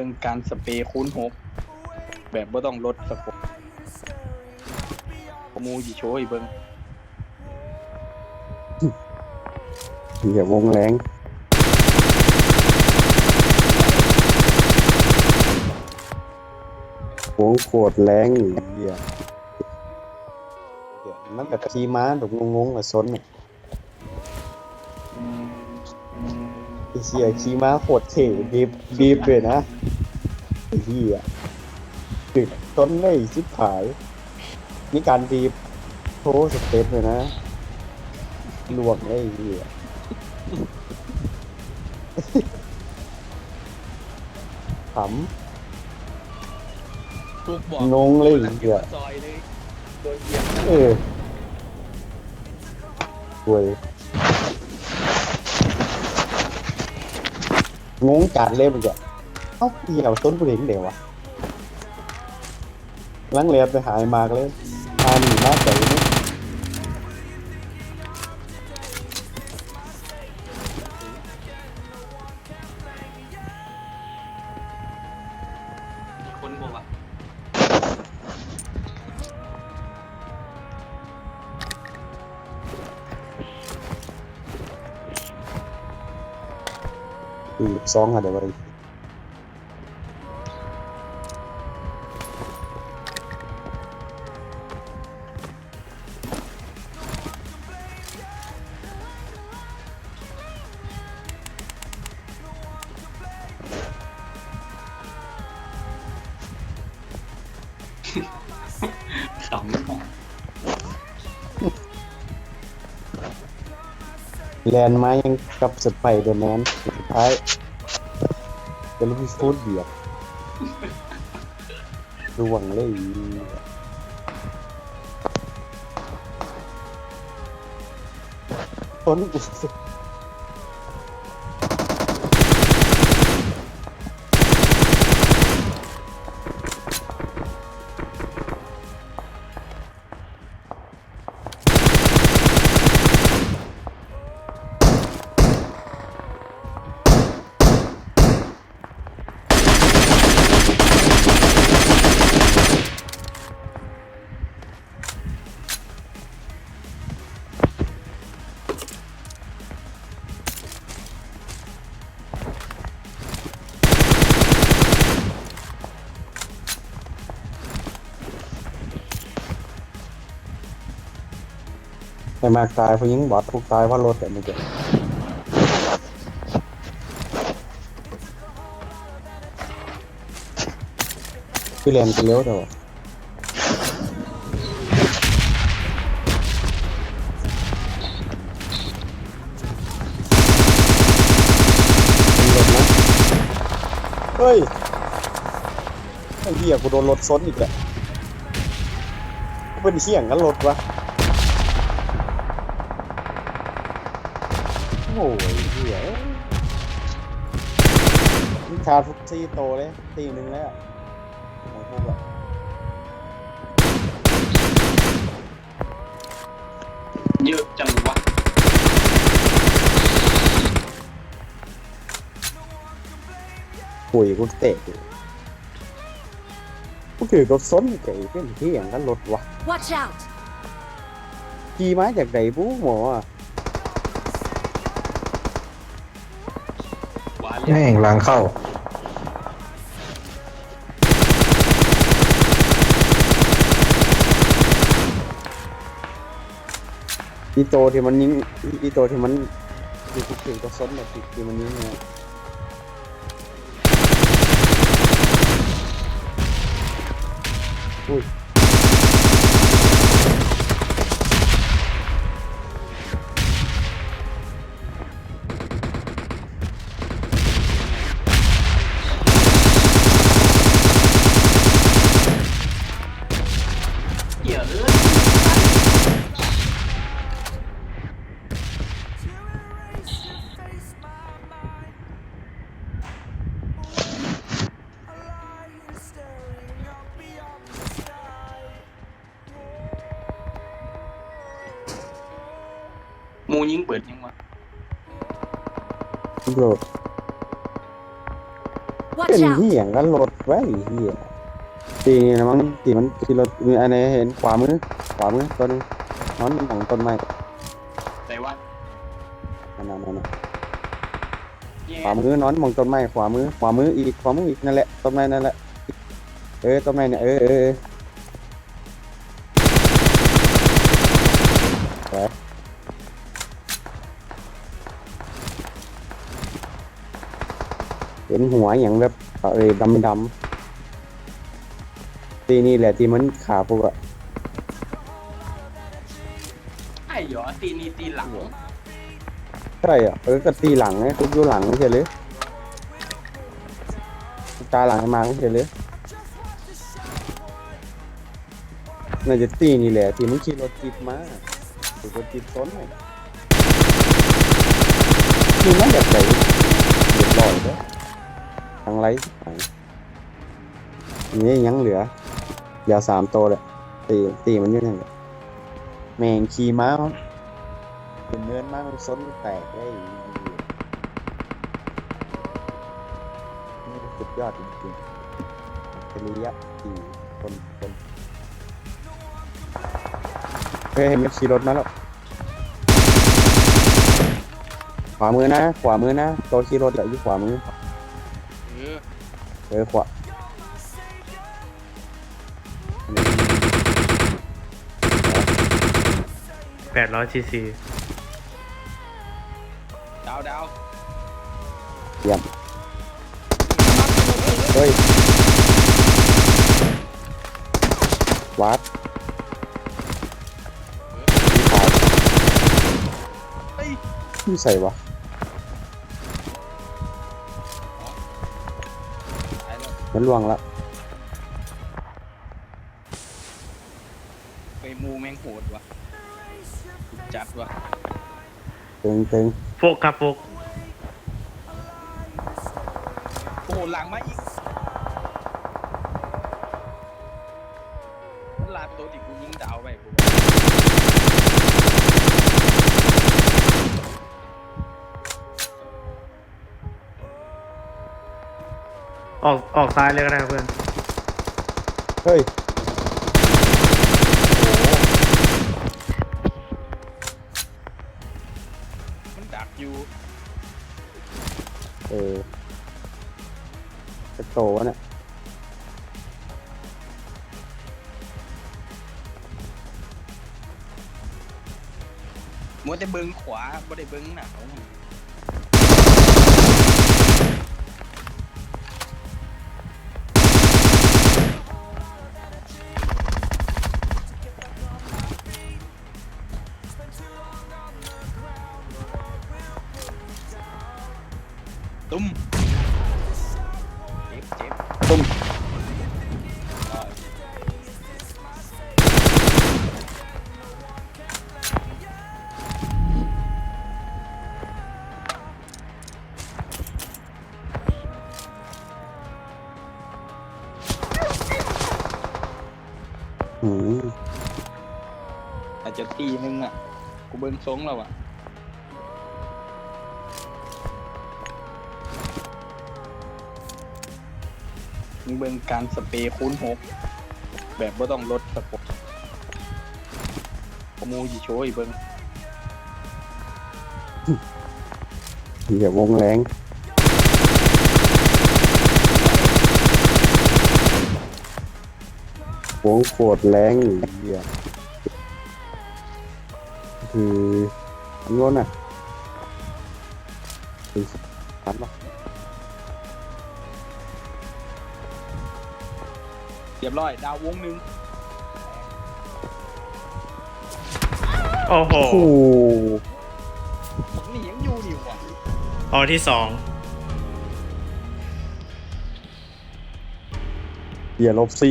มึงเบิ่งการสเปรย์คูณหกแบบบ่ต้องลดสกปหมูจิโชยเบิ่งเหี้ยวงแรงวงโคตรแรงเหี้ยเหี้ยมันแบบขี่ม้าแบบงงๆอะซนเนี่ยไอ้เหี้ยขี่ม้าโคตรเท่บีบบีบเลยนะ ไอ้เหี้ยตึกต้นเลยชิบหาย นี่การบีบโชว์สเต็ปเลยนะลวงเลยไอ้เหี้ยขทุกบอกำงงเลยหลังเหี้ยซอยเลยโดนเหยียบเออรวยงงจัดเลยมันจะ เอ้าเหี่ยวต้นผู้เห็นเดี๋ยววะลังเลียนไปหายมากเลยทานหนีมาใจนี่คนบอกว่าอีกสองอะเดี๋ยววัน แลนด์มายังกับสไปเดอร์แมนสุดท้ายเป็นลูกพี่ฟูดเบียดดวงเลยต้นกูสิ ไอ้มากตายเพราะยิงบอดถูกตายเพราะรถแต่ไม่เจ็บพี่เรียนกันเร็วเถอะมีรถนะเฮ้ย ไอ้เหี้ยกูโดนรถซ้นอีกแล้วกูเป็นเหี้ยงกันรถวะ โอ้ยเหี้ยนี่ชาทุกที่โตเลย ตีหนึ่งแล้วของพวกอะเยอะจังวะปุ๋ยกูเตะอยู่กูถือรถซ้นไก่เป็นที่อย่างนั้นรถวะ Watch out! ขี่มาจากไหนบูหมออะ แม่งหลังเข้า อีโตที่มันยิงอีโตที่มันที่กูถือรถซ้นแบบที่มันยิงเนี่ยอุ้ย ยิงเปิดยังวะโดดเป็น Watch out! เหี้ยงกันรถไว้เหี้ยตีนี่นะมั้งตีมันตีรถมีอันไหนเห็นขวามือขวามือตัวหนึงนอนหลังต้นไม้แต่ว่านั่นน่ะนั่นน่ะแย่ขวามือนอนมองต้นไม้ขวามือขวามืออีกขวามืออีกนั่นแหละต้นไม้นั่นแหละเออต้นไม้เนี่ยเออเออเออ เห็นหัวอย่างแบบเออดำดำๆตีนี่แหละที่มันขาพวกอะไอ้เหรอตีนี่ตีหลังใช่อะเออก็ตีหลังไงทุบอยู่หลังไม่ใช่หรือตาหลังให้มาไม่ใช่หรือน่าจะตีนี่แหละที่มันขี่รถจิบมาขี่รถจิบซ้นเลยนี่มันแบบไหนเรียบร้อยแล้ว ทางไรไหนนี่ยังเหลือยาสามตัวเลยตีตีมันอยู่นั่นแหละแมงขี่ม้ามันเป็นเนื้อมากมันซ้นแตกได้นี่สุดยอดจริงๆเป็นระยะสี่คนคนเฮ้ยเห็นมันขี่รถมาแล้วขวามือนะ ขวามือนะ ตัวขี่รถอยู่ขวามือเอ อเออขวาแปดร้อยซีซีดาวดาวเยี่ยมเฮ้ยวัดมีขายเฮ้ยที่ใส่วะ มันล่วงละไปมูแมงโหดวะจัดวะตึงตึงโฟกครับโฟกโอ้โหหลังมาอีกมันลาดตัวที่กูยิงดาวไปกู ออกออกซ้ายเลยก็ได้ครับเพื่อน เฮ้ยมันดักอยู่เออจะโตวะเนี่ยมัวแต่เบิ้งขวาบ่ได้เบิ้งหน้าเขา ตุ้มเจ็บเจ็บตุ้มอ่าหืมอาจ มึงเบิ้งการสเปรย์คูณหกแบบว่าต้องลดสปกขโมูยีโชยเบิ้งเดี๋ยววงแรงวงโคตรแรงอยู่เหี้ยคืออันโน้นอะคือทันปะ เรียบร้อย ดาววงหนึ่งโอ้โหโอ้โหมึงนี่ยังอยู่นี่หว่ะออกที่สองเดี๋ยวลบซี